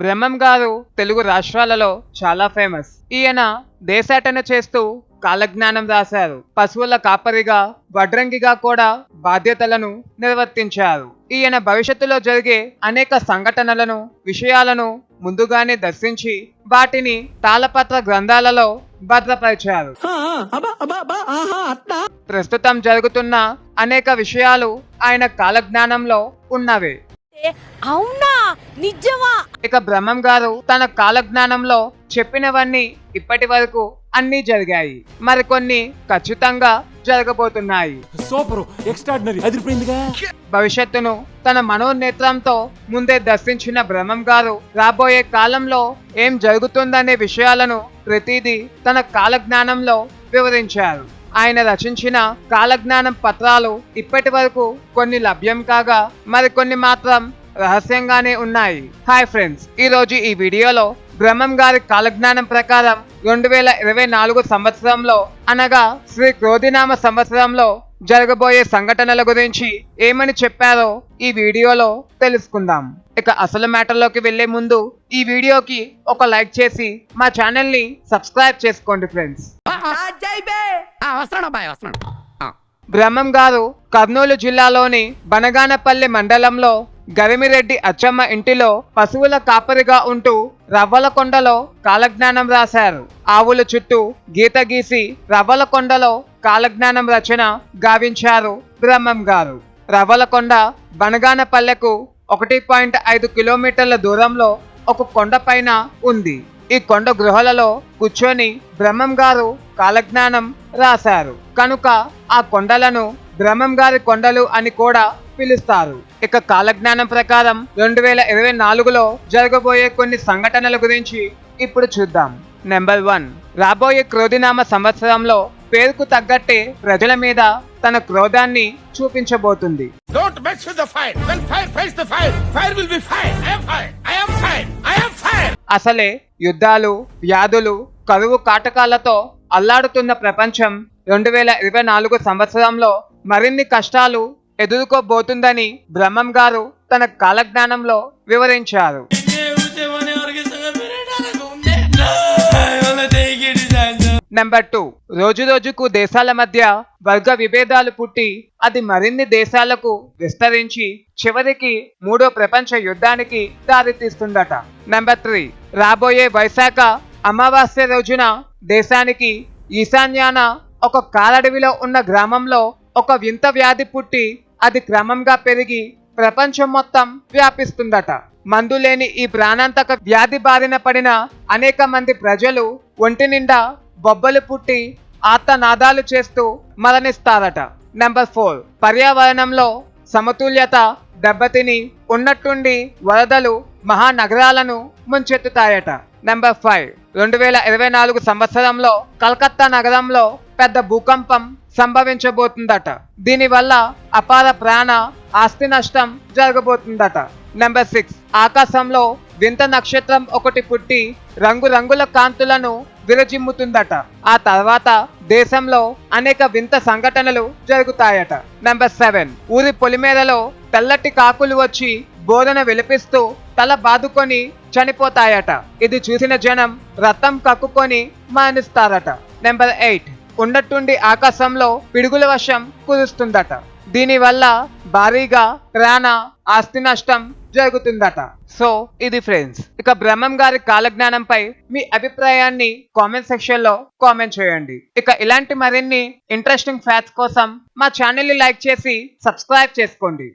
బ్రహ్మం గారు తెలుగు రాష్ట్రాలలో చాలా ఫేమస్. ఈయన దేశాటన చేస్తూ కాలజ్ఞానం రాశారు. పశువుల కాపరిగా వడ్రంగిగా కూడా బాధ్యతలను నిర్వర్తించారు. ఈయన భవిష్యత్తులో జరిగే అనేక సంఘటనలను విషయాలను ముందుగానే దర్శించి వాటిని తాళపత్ర గ్రంథాలలో భద్రపరిచారు. ప్రస్తుతం జరుగుతున్న అనేక విషయాలు ఆయన కాలజ్ఞానంలో ఉన్నవే. అవునా? నిజమా? ఇక బ్రహ్మం గారు తన కాలజ్ఞానంలో చెప్పినవన్నీ ఇప్పటి వరకు అన్నీ జరిగాయి. మరికొన్ని ఖచ్చితంగా జరగబోతున్నాయి. సూపర్. ఎక్స్ట్రాడినరీ. అదిరిపోయిందిగా. భవిష్యత్తును తన మనోనేత్రంతో ముందే దర్శించిన బ్రహ్మం గారు రాబోయే కాలంలో ఏం జరుగుతుందనే విషయాలను ప్రతిదీ తన కాలజ్ఞానంలో వివరించారు. ఆయన రచించిన కాలజ్ఞానం పత్రాలు ఇప్పటి వరకు కొన్ని లభ్యం కాగా మరికొన్ని మాత్రం రహస్యంగానే ఉన్నాయి. హాయ్ ఫ్రెండ్స్ ఈ రోజు ఈ వీడియోలో బ్రహ్మం గారి కాలజ్ఞానం ప్రకారం రెండు వేల ఇరవై నాలుగు సంవత్సరంలో అనగా శ్రీ క్రోధినామ సంవత్సరంలో జరగబోయే సంఘటనల గురించి ఏమని చెప్పారో ఈ వీడియోలో తెలుసుకుందాం. ఇక అసలు మ్యాటర్లోకి వెళ్ళే ముందు ఈ వీడియోకి ఒక లైక్ చేసి మా ఛానల్ని సబ్స్క్రైబ్ చేసుకోండి ఫ్రెండ్స్ బ్రహ్మం గారు కర్నూలు జిల్లాలోని బనగానపల్లి మండలంలో గరిమిరెడ్డి అచ్చమ్మ ఇంటిలో పశువుల కాపరిగా ఉంటూ రవ్వలకొండలో కాలజ్ఞానం రాశారు. ఆవుల చుట్టూ గీత గీసి రవ్వలకొండలో కాలజ్ఞానం రచన గావించారు బ్రహ్మం గారు. రవ్వలకొండ బనగానపల్లెకు ఒకటి పాయింట్ ఐదు కిలోమీటర్ల దూరంలో ఒక కొండ పైన ఉంది. ఈ కొండ గృహలలో కూర్చొని బ్రహ్మం గారు కాలజ్ఞానం రాశారు. కనుక ఆ కొండలను బ్రహ్మం గారి కొండలు అని కూడా పిలుస్తారు. ఇక కాలజ్ఞానం ప్రకారం రెండు వేల ఇరవై నాలుగులో జరగబోయే కొన్ని సంఘటనల గురించి ఇప్పుడు చూద్దాం. నెంబర్ వన్ రాబోయే క్రోధినామ సంవత్సరంలో పేరుకు తగ్గట్టే ప్రజల మీద తన క్రోధాన్ని చూపించబోతుంది. అసలే యుద్ధాలు వ్యాధులు కరువు కాటకాలతో అల్లాడుతున్న ప్రపంచం రెండు వేల ఇరవై నాలుగు సంవత్సరంలో మరిన్ని కష్టాలు ఎదుర్కోబోతుందని బ్రహ్మం గారు తన కాలజ్ఞానంలో వివరించారు. నెంబర్ టూ రోజు రోజుకు దేశాల మధ్య వర్గ విభేదాలు పుట్టి అది మరిన్ని దేశాలకు విస్తరించి చివరికి మూడో ప్రపంచ యుద్ధానికి దారితీస్తుందట. నెంబర్ త్రీ రాబోయే వైశాఖ అమావాస్య రోజున దేశానికి ఈశాన్యాన ఒక కాలడవిలో ఉన్న గ్రామంలో ఒక వింత వ్యాధి పుట్టి అది క్రమంగా పెరిగి ప్రపంచం మొత్తం వ్యాపిస్తుందట. మందు లేని ఈ ప్రాణాంతక వ్యాధి బారిన పడిన అనేక మంది ప్రజలు ఒంటి నిండా బొబ్బలు పుట్టి ఆర్తనాదాలు చేస్తూ మరణిస్తారట. నెంబర్ ఫోర్ పర్యావరణంలో సమతుల్యత దెబ్బతిని ఉన్నట్టుండి వరదలు మహానగరాలను ముంచెత్తుతాయట. నెంబర్ ఫైవ్ రెండు వేల ఇరవై నాలుగు సంవత్సరంలో కలకత్తా నగరంలో పెద్ద భూకంపం సంభవించబోతుందట. దీనివల్ల అపార ప్రాణ ఆస్తి నష్టం జరగబోతుందట. నెంబర్ సిక్స్ ఆకాశంలో వింత నక్షత్రం ఒకటి పుట్టి రంగురంగుల కాంతులను విరజిమ్ముతుందట. ఆ తర్వాత దేశంలో అనేక వింత సంఘటనలు జరుగుతాయట. నెంబర్ సెవెన్ ఊరి పొలిమేరలో తెల్లటి కాకులు వచ్చి బోధన విలిపిస్తూ తల బాదుకొని చనిపోతాయట. ఇది చూసిన జనం రక్తం కక్కుకొని మరణిస్తారట నెంబర్ ఎయిట్ ఉన్నట్టుండి ఆకాశంలో పిడుగుల వర్షం కురుస్తుందట. దీనివల్ల భారీగా ప్రాణ ఆస్తి నష్టం జరుగుతుందట. సో ఇది ఫ్రెండ్స్ ఇక బ్రహ్మం గారి కాలజ్ఞానంపై మీ అభిప్రాయాన్ని కామెంట్ సెక్షన్లో కామెంట్ చేయండి. ఇక ఇలాంటి మరిన్ని ఇంట్రెస్టింగ్ ఫ్యాక్ట్స్ కోసం మా ఛానల్ని లైక్ చేసి సబ్స్క్రైబ్ చేసుకోండి.